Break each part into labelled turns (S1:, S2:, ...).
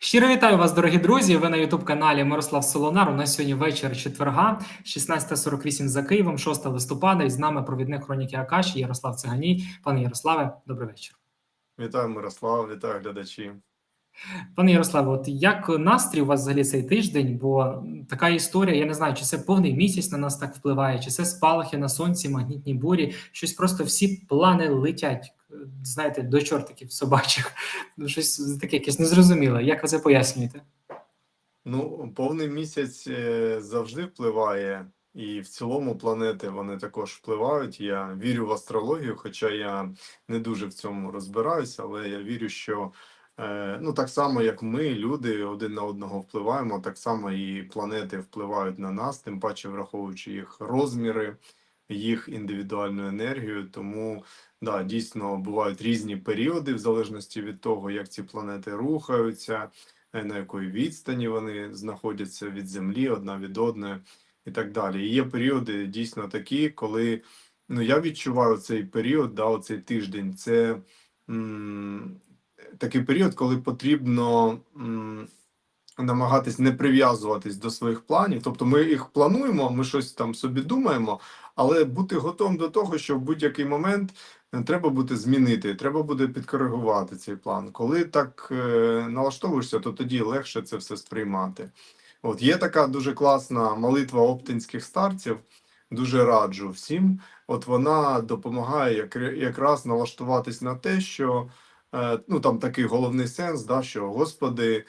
S1: Щиро вітаю вас, дорогі друзі. Ви на Ютуб-каналі Мирослав Солонар. У нас сьогодні вечір четверга, 16.48 за Києвом, 6 листопада. І з нами провідник хроніки Акаші Ярослав Циганій. Пане Ярославе, добрий вечір.
S2: Вітаю, Мирослав, вітаю глядачі.
S1: Пане Ярославе, от як настрій у вас взагалі цей тиждень? Бо така історія, я не знаю, чи це повний місяць на нас так впливає, чи це спалахи на сонці, магнітні бурі. Щось просто всі плани летять. Знаєте, до чортиків собачих. Ну, щось таке якесь незрозуміле. Як ви це пояснюєте?
S2: Ну, повний місяць е, завжди впливає, і в цілому планети вони також впливають. Я вірю в астрологію, хоча я не дуже в цьому розбираюся, але я вірю, що е, ну так само, як ми, люди, один на одного впливаємо, так само і планети впливають на нас, тим паче враховуючи їх розміри, їх індивідуальну енергію. Тому да, дійсно бувають різні періоди, в залежності від того, як ці планети рухаються. е, на якої відстані вони знаходяться від землі одна від одної і так далі. І є періоди дійсно такі, коли ну я відчуваю цей період, да, оцей тиждень. Це такий період, коли потрібно м, намагатись не прив'язуватись до своїх планів. Тобто ми їх плануємо, ми щось там собі думаємо, але бути готовим до того, що в будь-який момент е, треба буде змінити, треба буде підкоригувати цей план. Коли так е, налаштовуєшся, то тоді легше це все сприймати. От є така дуже класна молитва оптинських старців. Дуже раджу всім. От вона допомагає як, якраз налаштуватись на те, що е, ну там такий головний сенс, да, що Господи,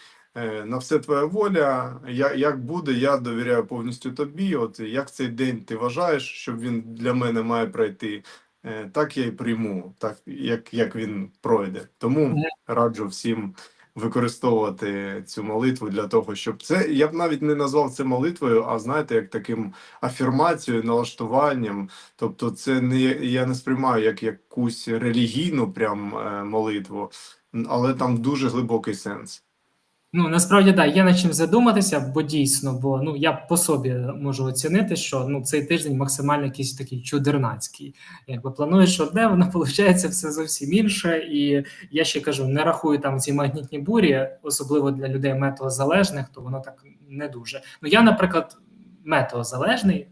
S2: на все твоя воля. Я, як буде, я довіряю повністю тобі. От як цей день ти вважаєш, щоб він для мене має пройти, е, так я й прийму, так як, як він пройде. Тому раджу всім використовувати цю молитву для того, щоб це я б навіть не назвав це молитвою, а знаєте, як таким афірмацією, налаштуванням. Тобто, це не я не сприймаю як якусь релігійну прям е, молитву, але там дуже глибокий сенс.
S1: Ну насправді да, є над чим задуматися, бо дійсно, бо ну я по собі можу оцінити, що ну цей тиждень максимально якийсь такий чудернацький. Якби плануєш одне, воно виходить все зовсім інше. І я ще кажу, не рахую там ці магнітні бурі, особливо для людей метеозалежних, то воно так не дуже. Ну я, наприклад, метеозалежний.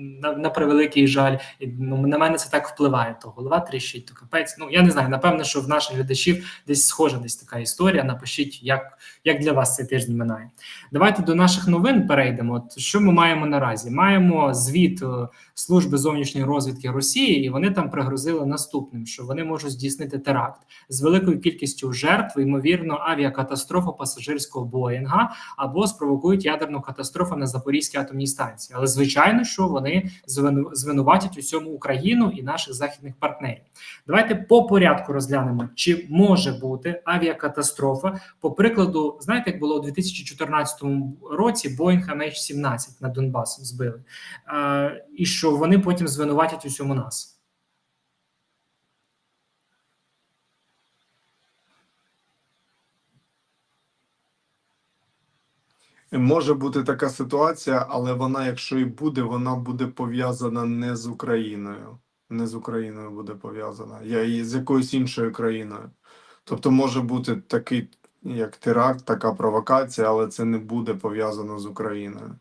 S1: На, на превеликий жаль, і, ну на мене це так впливає. То голова тріщить, то капець. Ну я не знаю. Напевно, що в наших глядачів десь схожа десь така історія. Напишіть, як як для вас цей тиждень минає. Давайте до наших новин перейдемо. От що ми маємо наразі? Маємо звіт е, служби зовнішньої розвідки Росії, і вони там пригрозили наступним: що вони можуть здійснити теракт з великою кількістю жертв, ймовірно, авіакатастрофу пасажирського Боїнга або спровокують ядерну катастрофу на Запорізькій атомній станції. Але звичайно, що вони звинуватять у цьому Україну і наших західних партнерів. Давайте по порядку розглянемо, чи може бути авіакатастрофа. По прикладу, знаєте, як було у 2014 році Boeing MH17 на Донбас збили, і що вони потім звинуватять у цьому нас.
S2: Може бути така ситуація, але вона, якщо і буде, вона буде пов'язана не з Україною. Не з Україною буде пов'язана, я і з якоюсь іншою країною. Тобто може бути такий, як теракт, така провокація, але це не буде пов'язано з Україною.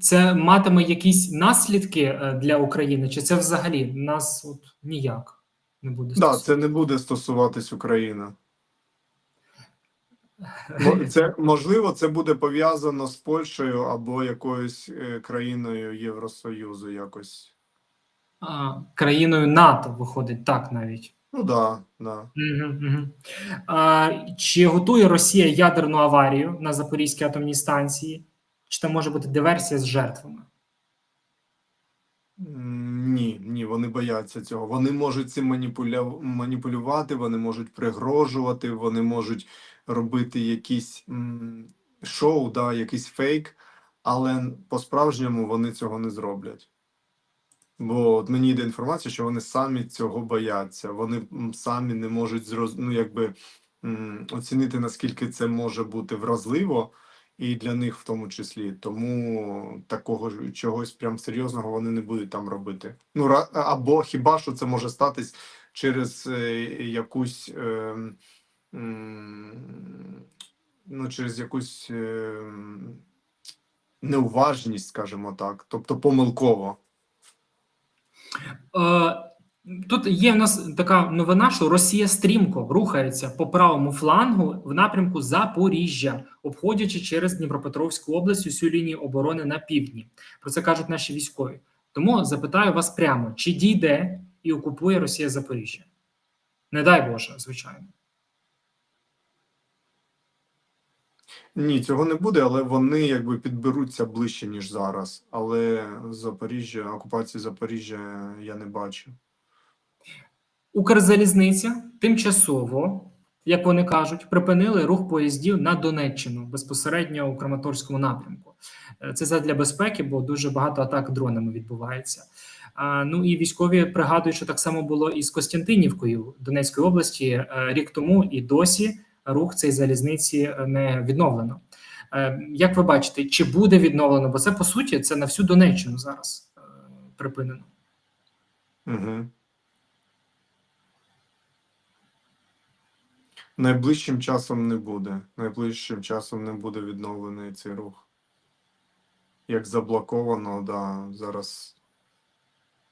S1: Це матиме якісь наслідки е, для України, чи це взагалі нас от ніяк не буде?
S2: Так, да, це не буде стосуватись України. Це можливо, це буде пов'язано з Польщею або якоюсь е, країною Євросоюзу, якось
S1: а, країною НАТО виходить так навіть.
S2: Ну да, да.
S1: Угу, угу. А, Чи готує Росія ядерну аварію на Запорізькій атомній станції? Чи там може бути диверсія з жертвами?
S2: Ні, ні, вони бояться цього. Вони можуть цим маніпуля... маніпулювати, вони можуть пригрожувати, вони можуть робити якісь шоу, да, якийсь фейк, але по-справжньому вони цього не зроблять. Бо от мені йде інформація, що вони самі цього бояться, вони самі не можуть зроз... ну, якби, оцінити, наскільки це може бути вразливо, і для них в тому числі. Тому такого ж чогось прям серйозного вони не будуть там робити. Ну, або хіба що це може статись через е, якусь. Е, ну, через якусь е, неуважність, скажімо так, тобто помилково.
S1: Е, Тут є в нас така новина, що Росія стрімко рухається по правому флангу в напрямку Запоріжжя, обходячи через Дніпропетровську область усю лінію оборони на півдні. Про це кажуть наші військові. Тому запитаю вас прямо: чи дійде і окупує Росія Запоріжжя? Не дай Боже, звичайно.
S2: Ні, цього не буде, але вони якби підберуться ближче, ніж зараз. Але Запоріжжя, окупації Запоріжжя я не бачу.
S1: Укрзалізниця тимчасово, як вони кажуть, припинили рух поїздів на Донеччину безпосередньо у Краматорському напрямку. Е, Це задля безпеки, бо дуже багато атак дронами відбувається. А, ну і військові пригадують, що так само було і з Костянтинівкою Донецької області е, рік тому, і досі рух цієї залізниці е, не відновлено. Як ви бачите, чи буде відновлено? Бо це по суті це на всю Донеччину зараз припинено.
S2: Угу. Найближчим часом не буде. Найближчим часом не буде відновлений цей рух. Як заблоковано, да, зараз,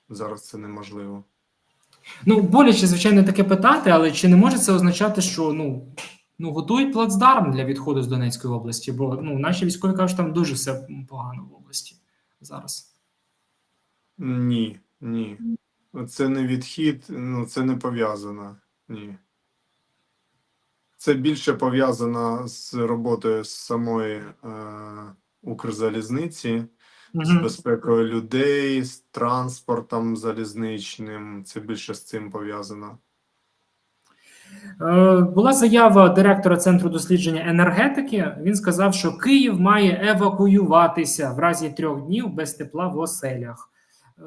S2: зараз це неможливо.
S1: Ну, боляче, звичайно, таке питати, але чи не може це означати, що ну, ну готують плацдарм для відходу з Донецької області? Бо ну, наші військові кажуть, там дуже все погано в області зараз.
S2: Ні, ні. Це не відхід, ну це не пов'язано. Ні. Це більше пов'язано з роботою з самої е, Укрзалізниці, з безпекою людей, з транспортом залізничним. Це більше з цим пов'язано.
S1: Е, Була заява директора центру дослідження енергетики. Він сказав, що Київ має евакуюватися в разі трьох днів без тепла в оселях. Е,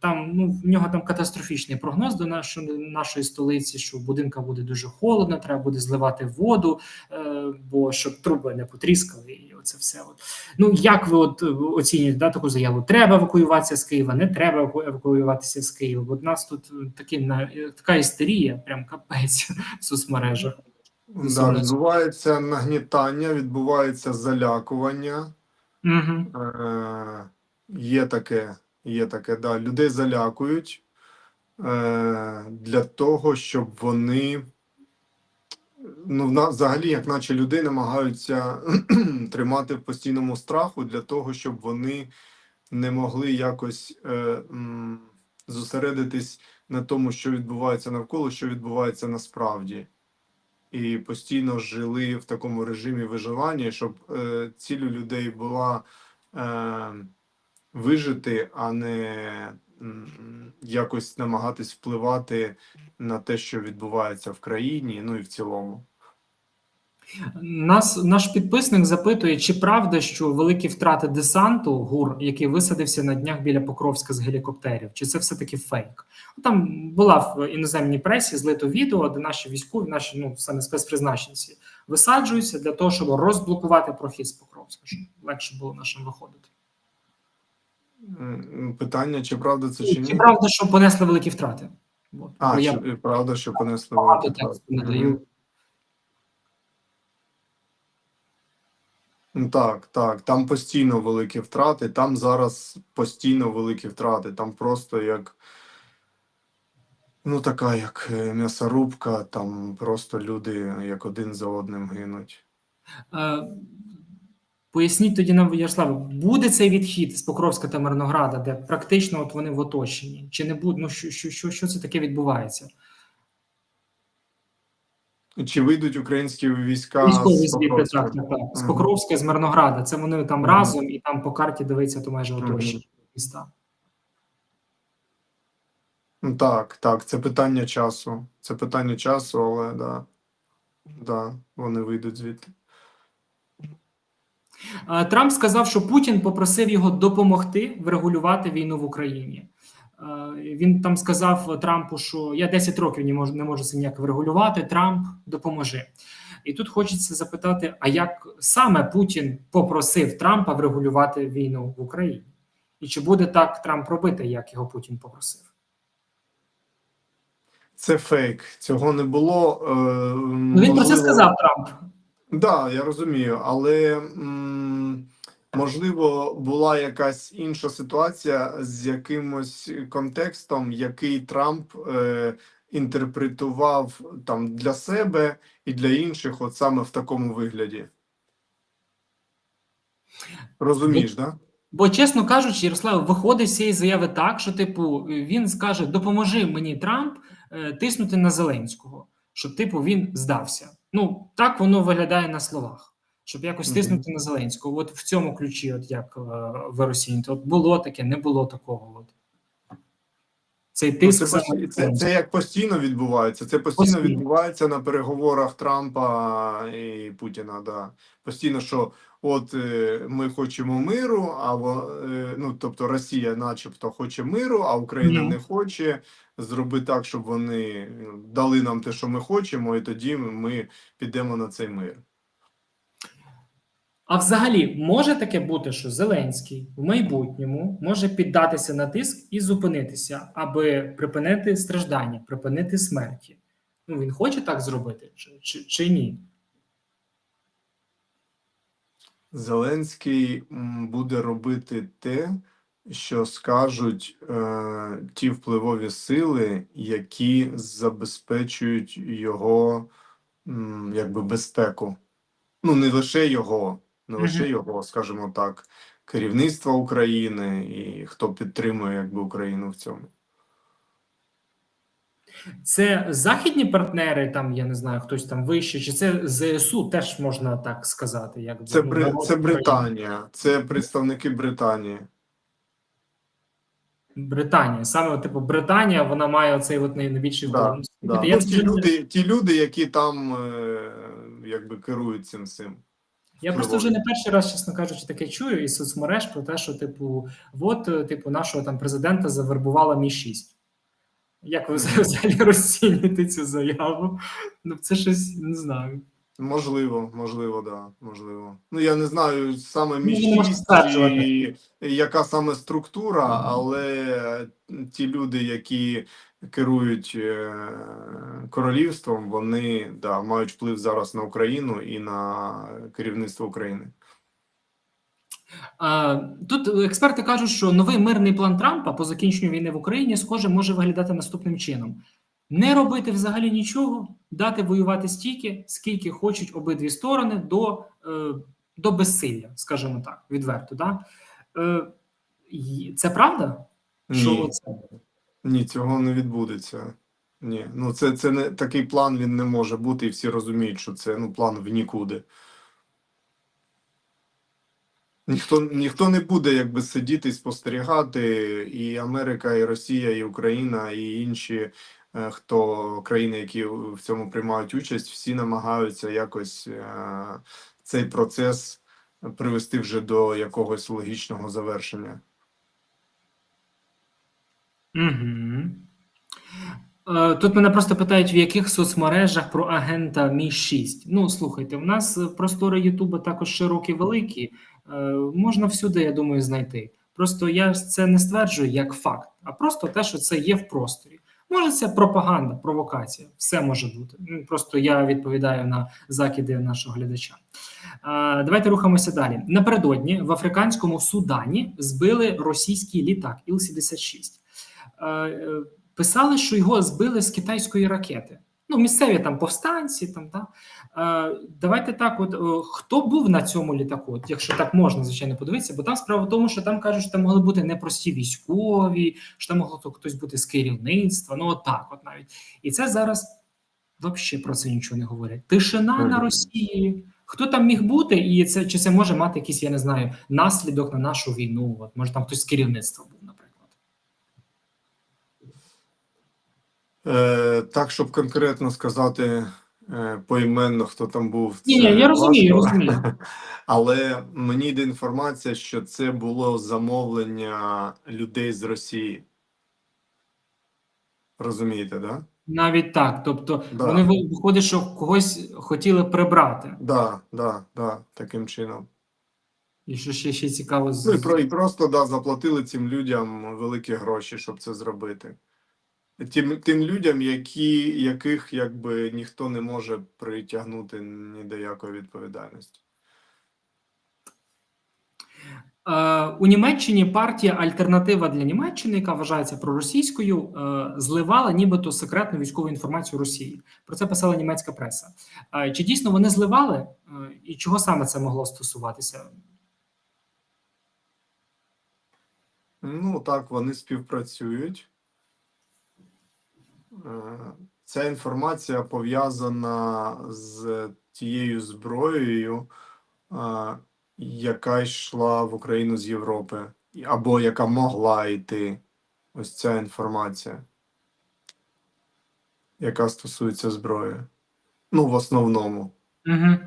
S1: Там ну в нього там катастрофічний прогноз до нашої нашої столиці, що в будинках буде дуже холодно, треба буде зливати воду, е, бо щоб труби не потріскали, і оце все. От ну як ви от е, оцінюєте да, таку заяву? Треба евакуюватися з Києва, не треба евакуюватися з Києва. Бо в нас тут такі на така істерія, прям капець в соцмережах.
S2: Да, відбувається нагнітання, відбувається залякування.
S1: Угу.
S2: Е, є таке, є таке, да. Людей залякують е, для того, щоб вони. Ну, взагалі, як наче людей намагаються тримати в постійному страху для того, щоб вони не могли якось е, м, зосередитись на тому, що відбувається навколо, що відбувається насправді. І постійно жили в такому режимі виживання, щоб е, цілю людей була е, вижити, а не якось намагатись впливати на те, що відбувається в країні, ну і в цілому.
S1: Нас наш підписник запитує, чи правда, що великі втрати десанту ГУР, який висадився на днях біля Покровська з гелікоптерів, чи це все таки фейк? Там була в іноземній пресі злито відео, де наші військові, наші ну саме спецпризначенці висаджуються для того, щоб розблокувати прохід з Покровська, щоб легше було нашим виходити.
S2: Питання, чи правда це чи
S1: Чи
S2: ні?
S1: правда, що понесли великі втрати?
S2: А,
S1: бо
S2: чи е, правда, що понесли великі втрати?
S1: не даю.
S2: Ну, Так, так, там постійно великі втрати, там зараз постійно великі втрати, там просто як, ну така як е, м'ясорубка, там просто люди як один за одним гинуть.
S1: Поясніть тоді нам, Ярославе, буде цей відхід з Покровська та Мирнограда, де практично от вони в оточенні? Чи не буде? Ну що, що, що, що це таке відбувається?
S2: Чи вийдуть українські війська
S1: Військові
S2: з Покровська?
S1: так, так, так. З. Покровська, з Мирнограда. Це вони там
S2: Мгм.
S1: разом, і там по карті дивиться, то майже
S2: Мгм.
S1: оточені міста.
S2: Так, так, це питання часу. Це питання часу, але да, да, вони вийдуть звідти.
S1: Е, Трамп сказав, що Путін попросив його допомогти врегулювати війну в Україні. Е, Він там сказав Трампу, що я 10 років не можу не можу це ніяк врегулювати. Трамп допоможи. І тут хочеться запитати: а як саме Путін попросив Трампа врегулювати війну в Україні? І чи буде так Трамп робити, як його Путін попросив?
S2: Це фейк. Цього не було. Е,
S1: Ну він про це сказав Трамп.
S2: Да, я розумію, але м, можливо була якась інша ситуація з якимось контекстом, який Трамп е, інтерпретував там для себе і для інших, от саме в такому вигляді. Розумієш, да?
S1: Бо, чесно кажучи, Ярослав виходить з цієї заяви так, що, типу, він скаже: допоможи мені Трамп е, тиснути на Зеленського, щоб, типу, він здався. Ну, так воно виглядає на словах, щоб якось тиснути на Зеленського. От в цьому ключі, от як е, ви розцінюєте. От було таке, не було такого. От. Цей
S2: Ну,
S1: тиск
S2: це, це, це як постійно відбувається. Це постійно
S1: Постійно.
S2: відбувається на переговорах Трампа і Путіна. Да. Постійно, що от е, ми хочемо миру, а е, ну тобто Росія, начебто, хоче миру, а Україна
S1: Мгм.
S2: не хоче. Зроби так, щоб вони ну, дали нам те, що ми хочемо, і тоді ми підемо на цей мир.
S1: А взагалі може таке бути, що Зеленський в майбутньому може піддатися на тиск і зупинитися, аби припинити страждання, припинити смерті. Ну він хоче так зробити, чи, чи, чи ні?
S2: Зеленський буде робити те, що скажуть е, ті впливові сили, які забезпечують його м, якби безпеку. Ну, не лише його, не лише його, скажімо так, керівництва України і хто підтримує якби Україну в цьому.
S1: Це західні партнери, там я не знаю, хтось там вище, чи це ЗСУ теж можна так сказати. Як
S2: Це, Бри... це Британія, це представники Британії.
S1: Британія. Саме типу Британія, вона має оцей от найбільший
S2: Да. Да.
S1: Я
S2: Ну, ті, люди, ті люди, які там е, якби керують цим всім.
S1: Я просто вже не перший раз, чесно кажучи, таке чую із соцмереж про те, що типу, от, е, типу, нашого там президента завербувала Мі 6 Як ви взагалі розцінюєте цю заяву? Ну, це щось не знаю.
S2: Можливо, можливо, да, можливо. Ну я не знаю саме
S1: Ну,
S2: і яка саме структура, але ті люди, які керують е, королівством, вони да, мають вплив зараз на Україну і на керівництво України.
S1: Тут експерти кажуть, що новий мирний план Трампа по закінченню війни в Україні, схоже, може виглядати наступним чином: не робити взагалі нічого, дати воювати стільки, скільки хочуть обидві сторони до, е, до безсилля, скажімо так, відверто. Да? Е, це правда? Що
S2: Ні,
S1: оце?
S2: ні, цього не відбудеться. Ні, ну це, це не такий план. Він не може бути, і всі розуміють, що це ну план в нікуди. Ніхто, ніхто не буде якби сидіти і спостерігати, і Америка, і Росія, і Україна, і інші, хто країни, які в цьому приймають участь, всі намагаються якось е, цей процес привести вже до якогось логічного завершення.
S1: Угу. Е, Тут мене просто питають, в яких соцмережах про агента Мі 6 Ну, слухайте, в нас е, простори Ютуба також широкі, великі. Е, Можна всюди, я думаю, знайти. Просто я це не стверджую як факт, а просто те, що це є в просторі. Може, це пропаганда, провокація, все може бути. Ну, Просто я відповідаю на закиди нашого глядача. Давайте рухаємося далі. Напередодні в африканському Судані збили російський літак Іл-76. Е, е, Писали, що його збили з китайської ракети. Ну, місцеві там повстанці. Там, да? е, давайте так: от е, хто був на цьому літаку, От якщо так можна, звичайно, подивитися, бо там справа в тому, що там кажуть, що там могли бути непрості військові, що там могло хтось бути з керівництва. Ну, от так, от навіть. І це зараз взагалі про це нічого не говорять. Тишина на Росії. Хто там міг бути, і це чи це може мати якийсь, я не знаю, наслідок на нашу війну? От може там хтось з керівництва був, наприклад.
S2: Е, так, щоб конкретно сказати е, поіменно, хто там був,
S1: Ні, ні, я розумію,
S2: важко.
S1: розумію.
S2: Але мені йде інформація, що це було замовлення людей з Росії. Розумієте, да?
S1: Навіть так. Тобто
S2: Да.
S1: вони виходить, що когось хотіли прибрати.
S2: Да, да, да, таким чином.
S1: І що ще, ще цікаво з
S2: Ну і, про, і просто да, заплатили цим людям великі гроші, щоб це зробити. Тим, тим людям, які, яких якби ніхто не може притягнути ні до якої відповідальності.
S1: Е, у Німеччині партія Альтернатива для Німеччини, яка вважається проросійською, е, зливала нібито секретну військову інформацію Росії. Про це писала німецька преса. Е, чи дійсно вони зливали, і чого саме це могло стосуватися?
S2: Ну, так, вони співпрацюють. Е, Ця інформація пов'язана з тією зброєю, е, яка йшла в Україну з Європи, або яка могла йти. Ось ця інформація, яка стосується зброї. Ну, в основному.
S1: Угу.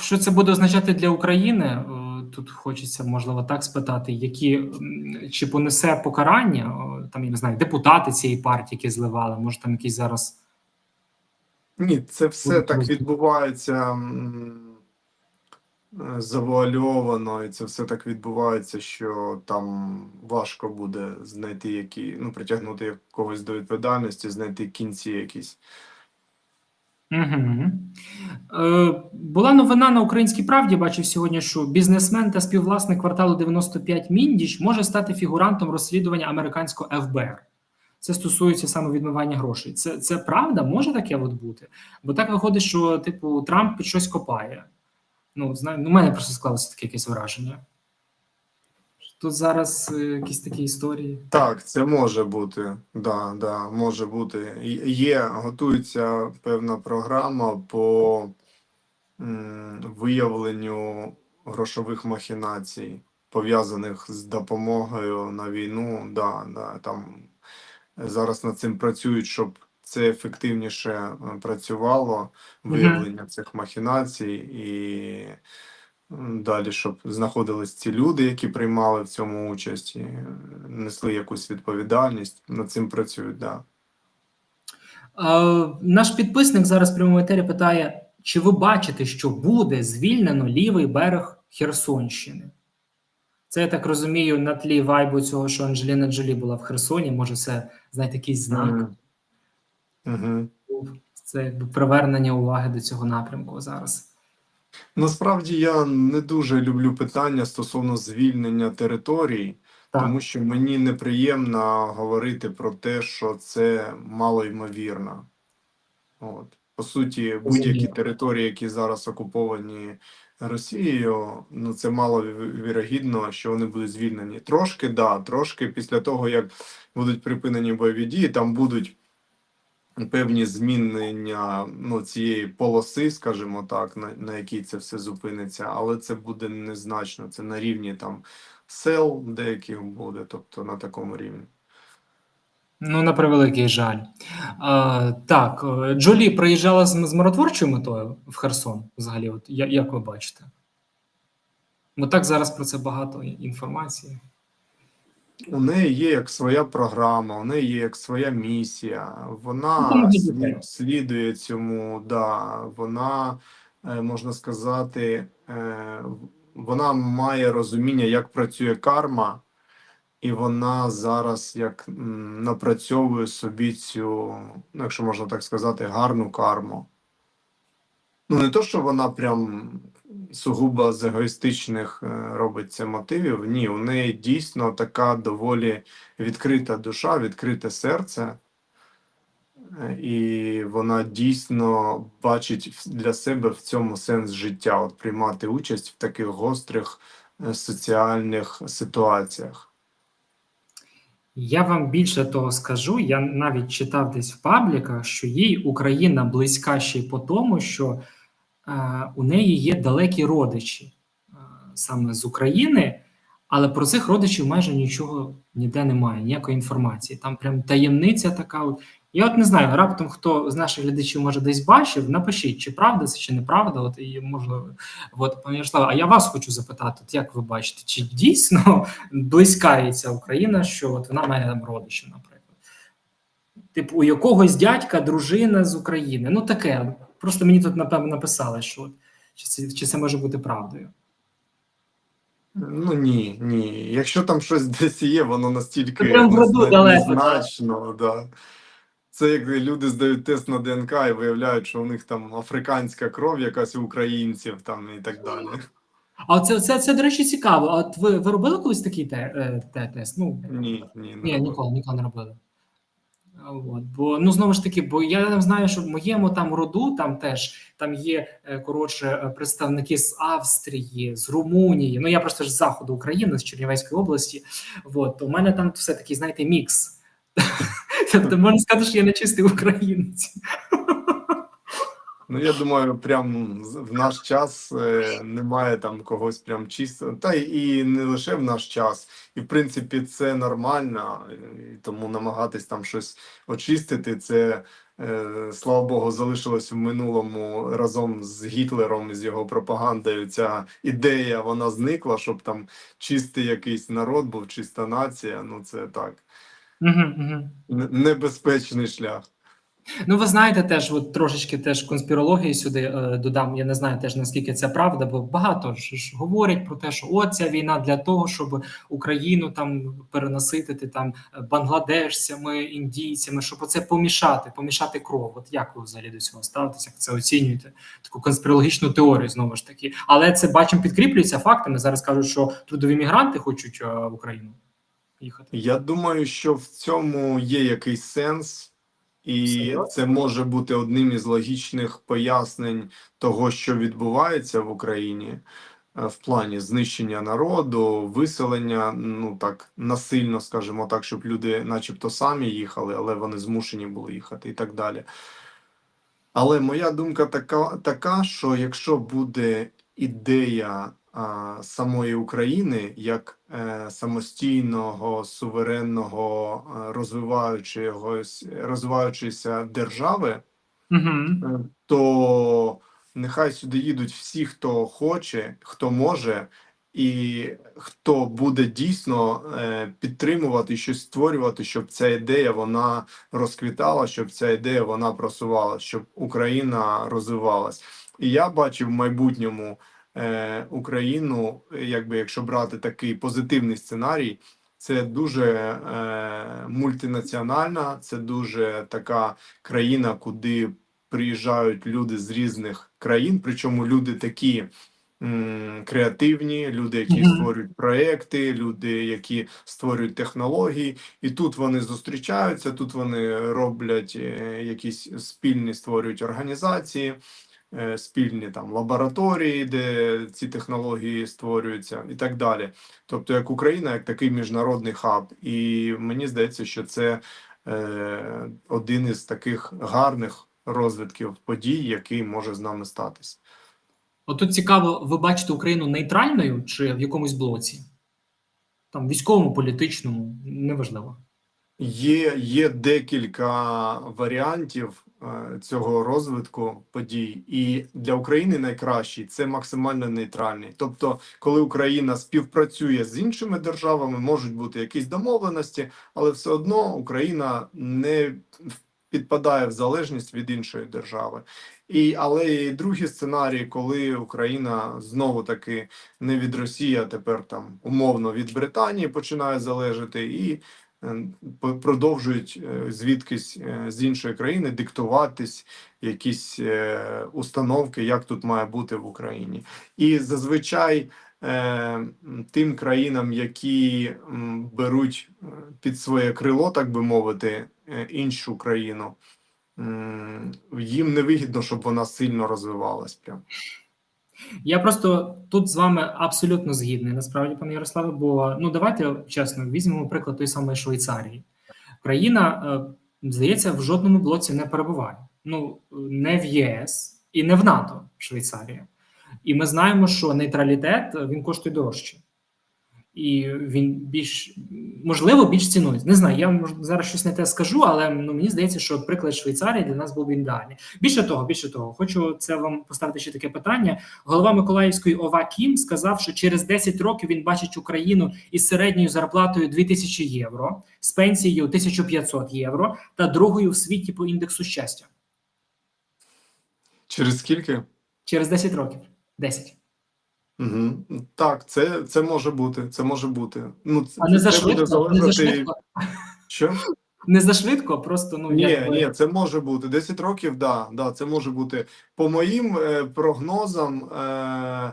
S1: Що це буде означати для України? Тут хочеться, можливо, так спитати, які чи понесе покарання там, я не знаю, депутати цієї партії, які зливали, може там якісь зараз.
S2: Ні, це все так відбувається е, завуальовано, і це все так відбувається, що там важко буде знайти які, ну, притягнути когось до відповідальності, знайти кінці якісь.
S1: Угу. Е, була новина на Українській правді. Бачив сьогодні, що бізнесмен та співвласник кварталу 95 Міндіч може стати фігурантом розслідування американського ФБР. Це стосується саме відмивання грошей. Це, це правда? Може таке от бути? Бо так виходить, що типу Трамп щось копає. Ну, знаю, ну, мене просто склалося таке якесь враження. Тут зараз е, якісь такі історії.
S2: Так, це може бути. Да, да, може бути. Є, готується певна програма по м, виявленню грошових махінацій, пов'язаних з допомогою на війну. Да, да, там зараз над цим працюють, щоб це ефективніше е, працювало, виявлення цих махінацій і далі, щоб знаходились ці люди, які приймали в цьому участь, і е, несли якусь відповідальність. Над цим працюють, да.
S1: Е, наш підписник зараз в прямому етері питає: чи ви бачите, що буде звільнено лівий берег Херсонщини? Це я так розумію, на тлі вайбу цього, що Анджеліна Джолі була в Херсоні. Може, це знаєте, якийсь знак. Був. Це якби привернення уваги до цього напрямку зараз.
S2: Насправді я не дуже люблю питання стосовно звільнення територій,
S1: Так.
S2: тому що мені неприємно говорити про те, що це малоймовірно. От. По суті, будь-які території, які зараз окуповані Росією, ну це мало вірогідно, що вони будуть звільнені. Трошки, да, трошки після того, як будуть припинені бойові дії, там будуть певні змінення ну, цієї полоси, скажімо так, на, на якій це все зупиниться, але це буде незначно. Це на рівні там сел деяких буде, тобто на такому рівні.
S1: Ну, на превеликий жаль. А, так, е, Джолі приїжджала з, з миротворчою метою в Херсон, взагалі, от, як ви бачите? Бо так зараз про це багато інформації.
S2: У неї є як своя програма, у неї є як своя місія. Вона слідує цьому, да. Вона, е, можна сказати, е, вона має розуміння, як працює карма, і вона зараз як напрацьовує собі цю, ну, якщо можна так сказати, гарну карму. Ну, не то, що вона прям сугубо з егоїстичних е, робить мотивів. Ні, у неї дійсно така доволі відкрита душа, відкрите серце. Е, І вона дійсно бачить для себе в цьому сенс життя, от приймати участь в таких гострих е, соціальних ситуаціях.
S1: Я вам більше того скажу. Я навіть читав десь в пабліках, що їй Україна близька ще й по тому, що у неї є далекі родичі саме з України, але про цих родичів майже нічого ніде немає, ніякої інформації. Там прям таємниця така. Я от не знаю, раптом хто з наших глядачів може десь бачив, напишіть, чи правда це, чи неправда. От і можливо, от пане Ярославе, а я вас хочу запитати, от як ви бачите, чи дійсно близька їй ця Україна, що от вона має там родичів, наприклад. Типу, у якогось дядька дружина з України. Ну таке. Просто мені тут, напевно, написали, що чи, це, чи це може бути правдою.
S2: Ну ні, ні. Якщо там щось десь є, воно настільки
S1: прям далеко,
S2: незначно, да. Це як люди здають тест на ДНК і виявляють, що у них там африканська кров якась у українців там і так далі.
S1: А це, це, це, до речі, цікаво. А от ви, ви робили колись такий те, е, те, тест? Ну,
S2: Ні, ні, не
S1: ні,
S2: робили.
S1: ніколи, ніколи не робили. От, бо ну знову ж таки, бо я там знаю, що в моєму там роду там теж там є е, коротше е, представники з Австрії, з Румунії. Ну я просто ж з заходу України, з Чернівецької області. От, у мене там все таки, знаєте, мікс. Тобто можна сказати, що я не чистий українець.
S2: Ну, я думаю, прям в наш час е, немає там когось прям чисто. Та і не лише в наш час. І в принципі це нормально, тому намагатись там щось очистити. Це е, слава Богу, залишилось в минулому разом з Гітлером з його пропагандою. Ця ідея вона зникла, щоб там чистий якийсь народ був, чиста нація. Ну це так.
S1: Угу, угу.
S2: Небезпечний шлях.
S1: Ну, ви знаєте, теж от трошечки теж конспірології сюди е, додам. Я не знаю теж наскільки це правда, бо багато ж, говорять про те, що от ця війна для того, щоб Україну там перенаситити там бангладешцями, індійцями, щоб оце помішати, помішати кров. От як ви взагалі до цього ставитесь, як це оцінюєте? Таку конспірологічну теорію знову ж таки. Але це бачимо, підкріплюється фактами. Зараз кажуть, що трудові мігранти хочуть е, в Україну їхати.
S2: Я думаю, що в цьому є якийсь сенс, і це може бути одним із логічних пояснень того, що відбувається в Україні е, в плані знищення народу, виселення, ну так насильно, скажімо так, щоб люди, начебто, самі їхали, але вони змушені були їхати і так далі. Але моя думка така, така що якщо буде ідея самої України як е, самостійного, суверенного, е, розвиваючогось, розвиваючоїся держави, е, то нехай сюди їдуть всі, хто хоче, хто може, і хто буде дійсно підтримувати щось створювати, щоб ця ідея вона розквітала, щоб ця ідея вона просувалась, щоб Україна розвивалась. І я бачу в майбутньому Україну, е, якби якщо брати такий позитивний сценарій. Це дуже е, мультинаціональна, це дуже така країна, куди приїжджають люди з різних країн, причому люди такі м, креативні, люди, які створюють проекти, люди, які створюють технології, і тут вони зустрічаються, тут вони роблять е, якісь спільні створюють організації. Е, Спільні там лабораторії, де ці технології створюються, і так далі. Тобто, як Україна, як такий міжнародний хаб, і мені здається, що це е, один із таких гарних розвитків подій, який може з нами статись.
S1: От тут цікаво, ви бачите Україну нейтральною чи в якомусь блоці? Там військовому, політичному, неважливо.
S2: Є, є декілька варіантів е, цього розвитку подій, і для України найкращий це максимально нейтральний. Тобто, коли Україна співпрацює з іншими державами, можуть бути якісь домовленості, але все одно Україна не підпадає в залежність від іншої держави. І але і другий сценарій, коли Україна знову таки не від Росії, а тепер там умовно від Британії починає залежати і продовжують е, звідкись е, з іншої країни диктуватись якісь е, установки, як тут має бути в Україні. І зазвичай е, тим країнам, які беруть е, під своє крило, так би мовити, е, іншу країну, їм не вигідно, щоб вона сильно розвивалась. Прям.
S1: Я просто тут з вами абсолютно згідний, насправді, пане Ярославе, бо ну давайте чесно візьмемо приклад тої самої Швейцарії. Країна, е, здається, в жодному блоці не перебуває. Ну не в ЄС і не в НАТО Швейцарія. І ми знаємо, що нейтралітет він коштує дорожче. І він більш можливо більш цінується. Не знаю, я мож- зараз щось не те скажу, але ну мені здається, що приклад Швейцарії для нас був би ідеальний. Більше того, більше того, хочу це вам поставити ще таке питання. Голова Миколаївської ОВА Кім сказав, що через 10 років він бачить Україну із середньою зарплатою 2000 євро, з пенсією 1500 євро та другою в світі по індексу щастя.
S2: Через скільки?
S1: Через 10 років. 10.
S2: Угу. Так, це, це може бути. Це може бути. Ну, це,
S1: А не за швидко, не за швидко,
S2: Що?
S1: не за швидко, просто ну
S2: Ні,
S1: якби...
S2: ні, це може бути. 10 років, да, да, це може бути. По моїм е, прогнозам, е,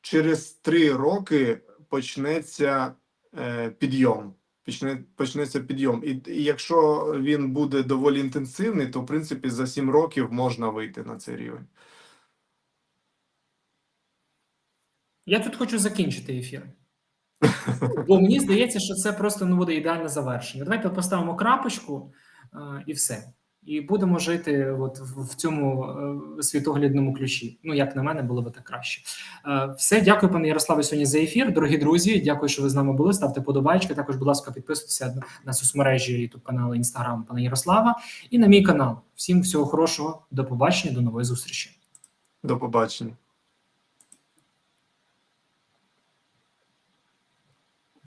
S2: через 3 роки почнеться е, підйом. Почне, почнеться підйом. І, і якщо він буде доволі інтенсивний, то в принципі за 7 років можна вийти на цей рівень.
S1: Я тут хочу закінчити ефір. Бо мені здається, що це просто ну, буде ідеальне завершення. Давайте поставимо крапочку е, і все. І будемо жити от в, цьому е, світоглядному ключі. Ну, як на мене, було би так краще. Е, все, дякую, пане Ярославе, сьогодні за ефір. Дорогі друзі, дякую, що ви з нами були. Ставте подобайки. Також, будь ласка, підписуйтеся на, соцмережі YouTube каналу Інстаграм пана Ярослава і на мій канал. Всім всього хорошого, до побачення, до нової зустрічі.
S2: До побачення.